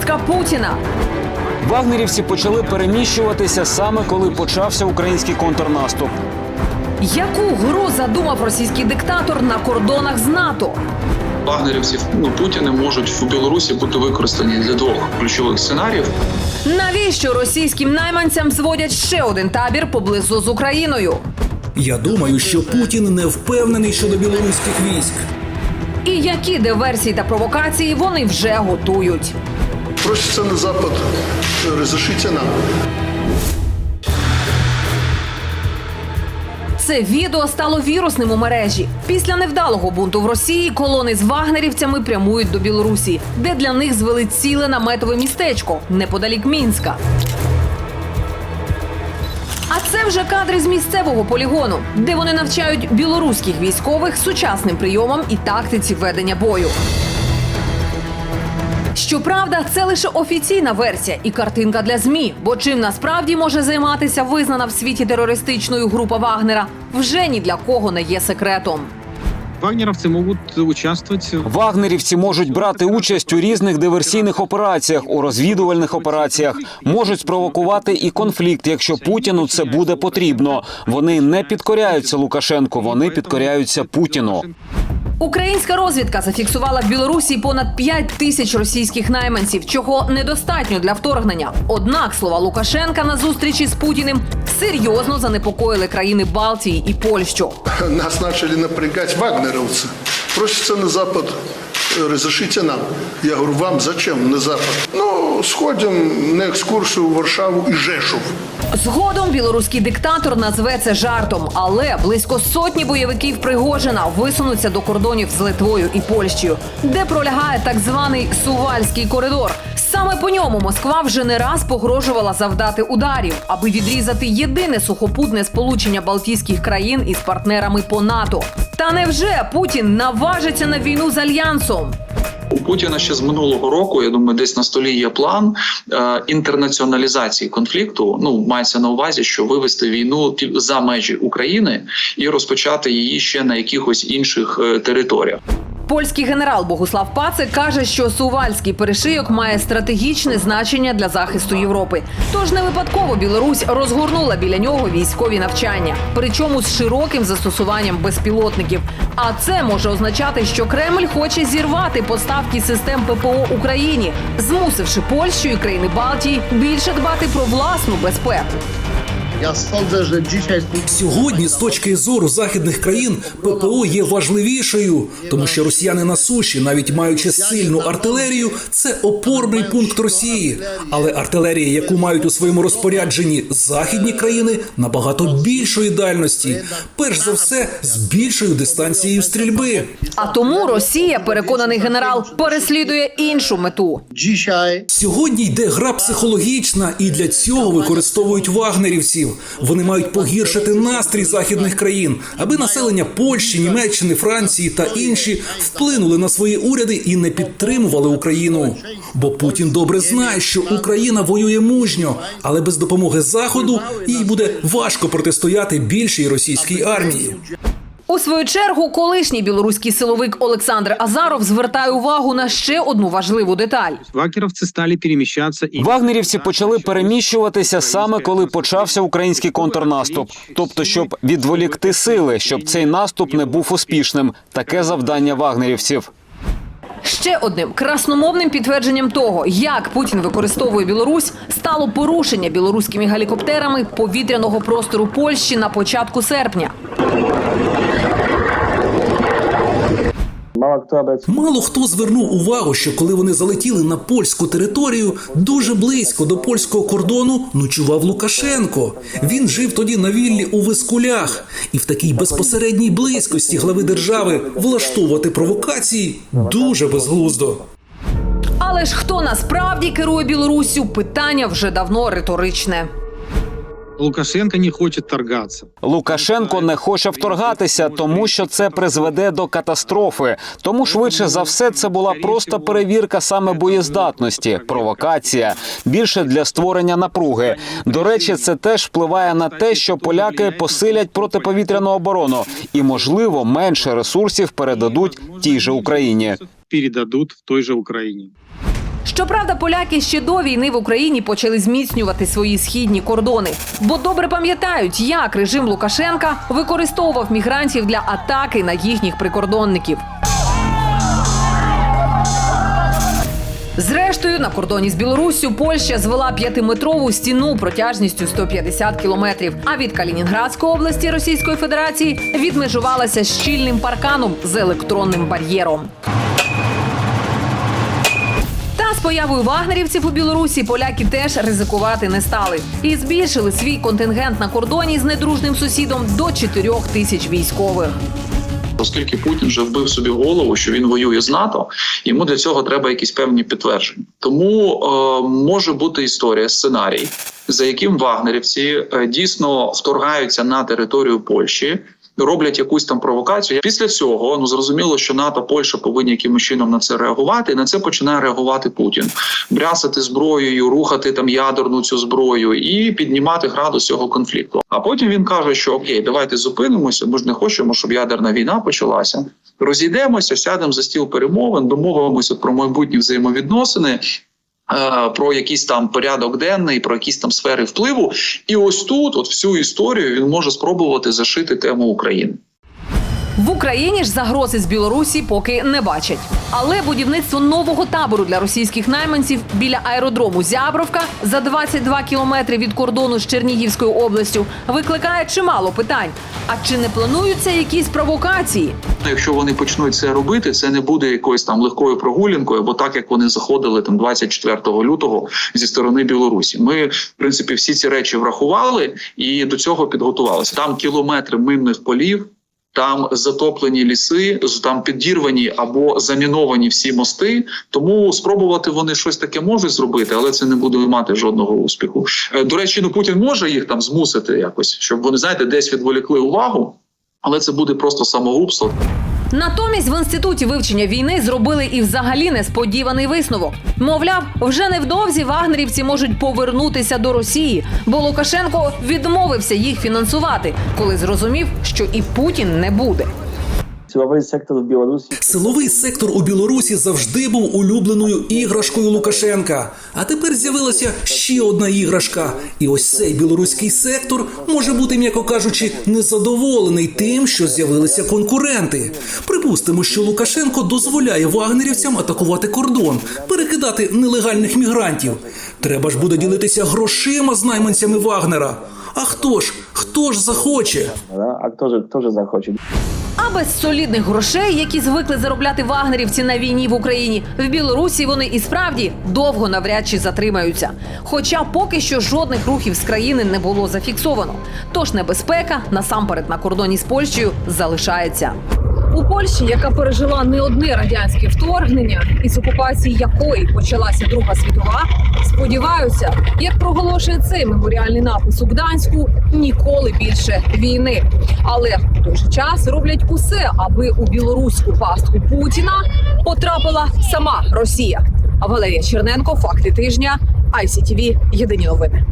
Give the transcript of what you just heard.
пастка Путіна. Вагнерівці почали переміщуватися саме коли почався український контрнаступ. Яку гру задумав російський диктатор на кордонах з НАТО? вагнерівців ну, Путіна можуть в Білорусі бути використані для двох ключових сценаріїв. Навіщо російським найманцям зводять ще один табір поблизу з Україною? Я думаю, що Путін не впевнений щодо білоруських військ. І які диверсії та провокації вони вже готують? Просится на Запад, разрешите нам. Це відео стало вірусним у мережі. Після невдалого бунту в Росії колони з вагнерівцями прямують до Білорусі, де для них звели ціле наметове містечко неподалік Мінська. А це вже кадри з місцевого полігону, де вони навчають білоруських військових сучасним прийомам і тактиці ведення бою. Щоправда, це лише офіційна версія і картинка для змі. Бо чим насправді може займатися визнана в світі терористичною група Вагнера, вже ні для кого не є секретом. Вагнеровцы могут участвовать в Вагнерівці можуть брати участь у різних диверсійних операціях, у розвідувальних операціях, можуть спровокувати і конфлікт, якщо Путіну це буде потрібно. Вони не підкоряються Лукашенку, вони підкоряються Путіну. Українська розвідка зафіксувала в Білорусі понад 5 тисяч російських найманців, чого недостатньо для вторгнення. Однак слова Лукашенка на зустрічі з Путіним серйозно занепокоїли країни Балтії і Польщу. Нас почали напрягати вагнеровці. Просяться на Запад, разрешите нам. Я говорю, вам зачем на Запад? Ну, сходим на экскурсию в Варшаву и Жешув. Згодом білоруський диктатор назве це жартом, але близько сотні бойовиків Пригожина висунуться до кордонів з Литвою і Польщею, де пролягає так званий Сувальський коридор. Саме по ньому Москва вже не раз погрожувала завдати ударів, аби відрізати єдине сухопутне сполучення Балтійських країн із партнерами по НАТО. Та невже Путін наважиться на війну з альянсом? У Путіна ще з минулого року, я думаю, десь на столі є план е, інтернаціоналізації конфлікту. Ну мається на увазі, що вивести війну за межі України і розпочати її ще на якихось інших е, територіях. Польський генерал Богуслав Пацик каже, що Сувальський перешийок має стратегічне значення для захисту Європи. Тож не випадково Білорусь розгорнула біля нього військові навчання, причому з широким застосуванням безпілотників. А це може означати, що Кремль хоче зірвати поставки систем ППО Україні, змусивши Польщу і країни Балтії більше дбати про власну безпеку. Ja sądzę, że dzisiaj Сьогодні, з точки зору західних країн, ППО є важливішою, тому що росіяни на суші, навіть маючи сильну артилерію, це опорний пункт Росії. Але артилерія, яку мають у своєму розпорядженні західні країни, набагато більшої дальності, перш за все, з більшою дистанцією стрільби. А тому Росія, переконаний генерал, переслідує іншу мету. Сьогодні йде гра психологічна, і для цього використовують вагнерівців. Вони мають погіршити настрій західних країн, аби населення Польщі, Німеччини, Франції та інші вплинули на свої уряди і не підтримували Україну. Бо Путін добре знає, що Україна воює мужньо, але без допомоги Заходу їй буде важко протистояти більшій російській армії. У свою чергу, колишній білоруський силовик Олександр Азаров звертає увагу на ще одну важливу деталь. вагнеровцы стали перемещаться и Вагнерівці почали переміщуватися саме коли почався український контрнаступ, тобто щоб відволікти сили, щоб цей наступ не був успішним. Таке завдання вагнерівців. Ще одним красномовним підтвердженням того, як Путін використовує Білорусь, стало порушення білоруськими гелікоптерами повітряного простору Польщі на початку серпня. Мало хто звернув увагу, що коли вони залетіли на польську територію, дуже близько до польського кордону ночував Лукашенко. Він жив тоді на віллі у Вискулях, і в такій безпосередній близькості глави держави влаштовувати провокації дуже безглуздо. Але ж хто насправді керує Білоруссю? Питання вже давно риторичне. Лукашенко не хочет торгаться. Лукашенко не хоче вторгатися, тому що це призведе до катастрофи. Тому швидше за все це була просто перевірка саме боєздатності, провокація більше для створення напруги. До речі, це теж впливає на те, що поляки посилять протиповітряну оборону і, можливо, менше ресурсів передадуть тій же Україні. Передадут в той же Украине. Щоправда, поляки ще до війни в Україні почали зміцнювати свої східні кордони, бо добре пам'ятають, як режим Лукашенка використовував мігрантів для атаки на їхніх прикордонників. Зрештою, на кордоні з Білоруссю Польща звела п'ятиметрову стіну протяжністю 150 кілометрів. А від Калінінградської області Російської Федерації відмежувалася щільним парканом з електронним бар'єром. Появою вагнерівців у Білорусі поляки теж ризикувати не стали і збільшили свій контингент на кордоні з недружним сусідом до 4 тисяч військових. Оскільки Путін вже вбив собі голову, що він воює з НАТО, йому для цього треба якісь певні підтвердження. Тому е, може бути історія, сценарій, за яким вагнерівці е, дійсно вторгаються на територію Польщі. Роблять якусь там провокацію. Після цього ну зрозуміло, що НАТО, Польща повинні якимось чином на це реагувати, і на це починає реагувати Путін, брясати зброєю, рухати там ядерну цю зброю і піднімати градус цього конфлікту. А потім він каже, що окей, давайте зупинимося. Ми ж не хочемо, щоб ядерна війна почалася. Розійдемося, сядемо за стіл перемовин, домовимося про майбутні взаємовідносини. Е, Про якийсь там порядок денний, про якісь там сфери впливу, і ось тут, от всю історію, він може спробувати зашити тему України. В Україні ж загрози з Білорусі поки не бачать. Але будівництво нового табору для російських найманців біля аеродрому Зябровка за 22 кілометри від кордону з Чернігівською областю викликає чимало питань. А чи не плануються якісь провокації? Якщо вони почнуть це робити, це не буде якоюсь там легкою прогулянкою, бо так як вони заходили там 24 лютого зі сторони Білорусі. Ми, в принципі, всі ці речі врахували і до цього підготувалися. Там кілометри минних полів. Там затоплені ліси, там підірвані або заміновані всі мости. Тому спробувати вони щось таке можуть зробити, але це не буде мати жодного успіху. Е, До речі, ну Путін може їх там змусити якось, щоб вони знаєте, десь відволікли увагу, але це буде просто самогубство. Натомість в інституті вивчення війни зробили і взагалі несподіваний висновок. Мовляв, вже невдовзі вагнерівці можуть повернутися до Росії, бо Лукашенко відмовився їх фінансувати, коли зрозумів, що і Путін не буде. Силовий сектор в Білорусі Силовий сектор у Білорусі завжди був улюбленою іграшкою Лукашенка. А тепер з'явилася ще одна іграшка. І ось цей білоруський сектор може бути, м'яко кажучи, незадоволений тим, що з'явилися конкуренти. Припустимо, що Лукашенко дозволяє вагнерівцям атакувати кордон, перекидати нелегальних мігрантів. Треба ж буде ділитися грошима з найманцями Вагнера. А хто ж? Хто ж захоче? а хто же, хто же захоче? Без солідних грошей, які звикли заробляти вагнерівці на війні в Україні, в Білорусі вони і справді довго навряд чи затримаються. Хоча поки що жодних рухів з країни не було зафіксовано. Тож небезпека насамперед на кордоні з Польщею залишається. У Польщі, яка пережила не одне радянське вторгнення, із окупації якої почалася Друга світова, сподіваються, як проголошує цей меморіальний напис у Гданську, ніколи більше війни. Але в той же час роблять усе, аби у білоруську пастку Путіна потрапила сама Росія. Валерія Черненко, факти тижня, ICTV, Єдині новини.